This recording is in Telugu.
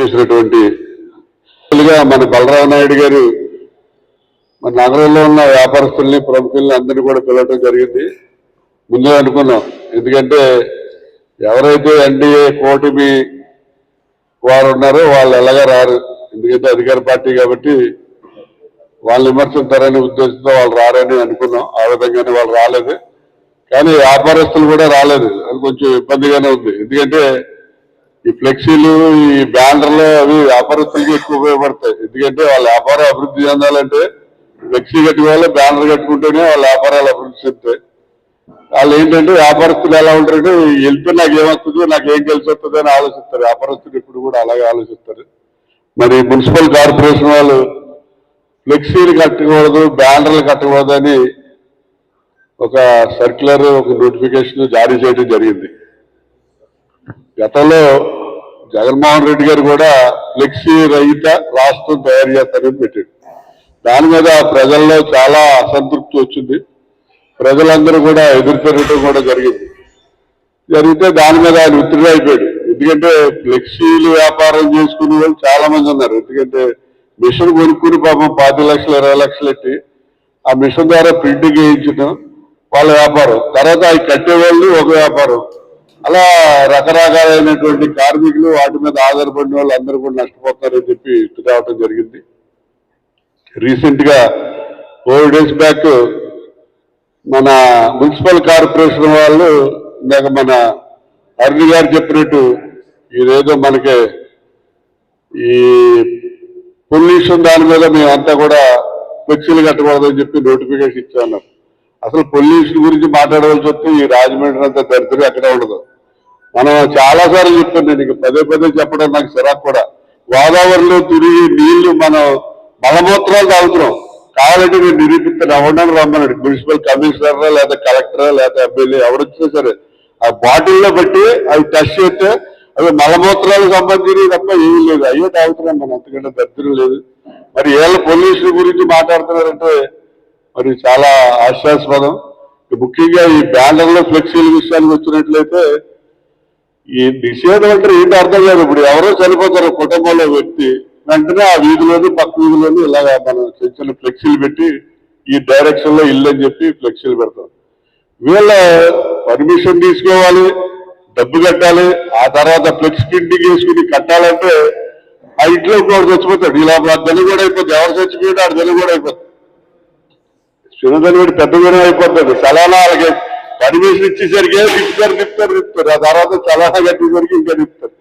చేసినటువంటి మన బలరామ నాయుడు గారు మన నగరంలో ఉన్న వ్యాపారస్తుల్ని ప్రముఖుల్ని అందరినీ కూడా పిలవడం జరిగింది. ముందే అనుకున్నాం. ఎందుకంటే ఎవరైతే ఎన్డీఏ కూటమి వారు ఉన్నారో వాళ్ళు ఎలాగా రారు. ఎందుకంటే అధికార పార్టీ కాబట్టి వాళ్ళు విమర్శించారనే ఉద్దేశంతో వాళ్ళు రారని అనుకున్నాం. ఆ విధంగానే వాళ్ళు రాలేదు. కానీ వ్యాపారస్తులు కూడా రాలేదు. అది కొంచెం ఇబ్బందిగానే ఉంది. ఎందుకంటే ఈ ఫ్లెక్సీలు ఈ బ్యానర్లు అవి వ్యాపారస్తులకి ఎక్కువ ఉపయోగపడతాయి. ఎందుకంటే వాళ్ళ వ్యాపారం అభివృద్ధి చెందాలంటే ఫ్లెక్సీ కట్టుకోవాలి బ్యానర్ కట్టుకుంటేనే వాళ్ళ వ్యాపారాలు అభివృద్ధి చెందుతాయి. వాళ్ళు ఏంటంటే వ్యాపారస్తులు ఎలా ఉంటారంటే వెళ్తే నాకు ఏమొస్తుందో నాకు ఏం కలిసి వస్తుంది అని ఆలోచిస్తారు. వ్యాపారస్తులు ఇప్పుడు కూడా అలాగే ఆలోచిస్తారు. మరి మున్సిపల్ కార్పొరేషన్ వాళ్ళు ఫ్లెక్సీలు కట్టకూడదు బ్యానర్లు కట్టకూడదు అని ఒక సర్క్యులర్ ఒక నోటిఫికేషన్ జారీ చేయడం జరిగింది. గతంలో జగన్మోహన్ రెడ్డి గారు కూడా ఫ్లెక్సీ రహిత రాష్ట్రం తయారు చేస్తారని పెట్టాడు. దాని మీద ప్రజల్లో చాలా అసంతృప్తి వచ్చింది. ప్రజలందరూ కూడా ఎదురు కూడా జరిగింది. జరిగితే దాని మీద ఆయన ఒత్తిడి అయిపోయాడు. ఎందుకంటే ఫ్లెక్సీలు వ్యాపారం చేసుకునే వాళ్ళు చాలా మంది ఉన్నారు. ఎందుకంటే మిషన్ కొనుక్కుని పాపం పాతి లక్షలు ఇరవై లక్షలు ఎట్టి ఆ మిషన్ ద్వారా ప్రింటింగ్ వేయించడం వాళ్ళ వ్యాపారం. తర్వాత అవి కట్టేవాళ్ళు ఒక వ్యాపారం. అలా రకరకాలైనటువంటి కార్మికులు వాటి మీద ఆధారపడిన వాళ్ళు అందరూ కూడా నష్టపోతారని చెప్పి ఇటు జరిగింది. రీసెంట్గా ఫోర్ డేస్ బ్యాక్ మన మున్సిపల్ కార్పొరేషన్ వాళ్ళు ఇందాక మన అరుణ్ గారు చెప్పినట్టు ఇదేదో మనకి ఈ పొల్యూషన్ దాని మీద మేమంతా కూడా ఫ్లెక్సీలు కట్టకూడదని చెప్పి నోటిఫికేషన్ ఇచ్చాను అసలు పొల్యూషన్ గురించి మాట్లాడవలసి వస్తే ఈ రాజమండ్రి అంత దరిద్రం ఎక్కడ ఉండదు. మనం చాలా సార్లు చెప్పాను నేను ఇక పదే పదే చెప్పడం నాకు చిరాకు కూడా. గోదావరిలో తిరిగి నీళ్ళు మనం మలమూత్రాలు తాగుతున్నాం. కావాలంటే నేను నిరూపిస్తాను. ఎవరినైనా రమ్మన్నాడు. మున్సిపల్ కమిషనరా లేదా కలెక్టరా లేదా ఎమ్మెల్యే ఎవరొచ్చినా సరే ఆ బాటిల్లో బట్టి అవి టెస్ట్ చేస్తే అవి మలమూత్రాలకు సంబంధించి తప్ప ఏమీ లేదు. అయ్యో తాగుతున్నాం మనం. అంతకంటే దరిద్రం లేదు. మరి ఏళ్ళ పొల్యూషన్ గురించి మాట్లాడుతున్నారంటే మరి చాలా ఆశాస్పదం. ముఖ్యంగా ఈ బ్యానర్లో ఫ్లెక్సీల విషయానికి వచ్చినట్లయితే ఈ నిషేధం అంటే ఏంటి అర్థం కాదు. ఇప్పుడు ఎవరో చనిపోతారు కుటుంబంలో వ్యక్తి వెంటనే ఆ వీధిలోని పక్క వీధిలోని ఇలాగా మనం చిన్న ఫ్లెక్సీలు పెట్టి ఈ డైరెక్షన్లో ఇల్లు అని చెప్పి ఫ్లెక్సీలు పెడతాం వీళ్ళ పర్మిషన్ తీసుకోవాలి డబ్బు కట్టాలి ఆ తర్వాత ఫ్లెక్స్ ప్రింటింగ్ వేసుకుని కట్టాలంటే ఆ ఇంట్లో కూడా చచ్చిపోతాడు. ఇలా దెలు కూడా అయిపోతుంది ఎవరు చచ్చిపోయాడు ఆడు దెలు కూడా అయిపోతుంది చిన్నదని వీడు పెద్ద అయిపోతుంది సలానా వాళ్ళకి పర్మిషన్ ఇచ్చేసరికి తిప్పుతారు తిప్పుతారు తిప్పుతారు ఆ తర్వాత చలానా కట్టేసరికి ఇంకా తిప్పుతారు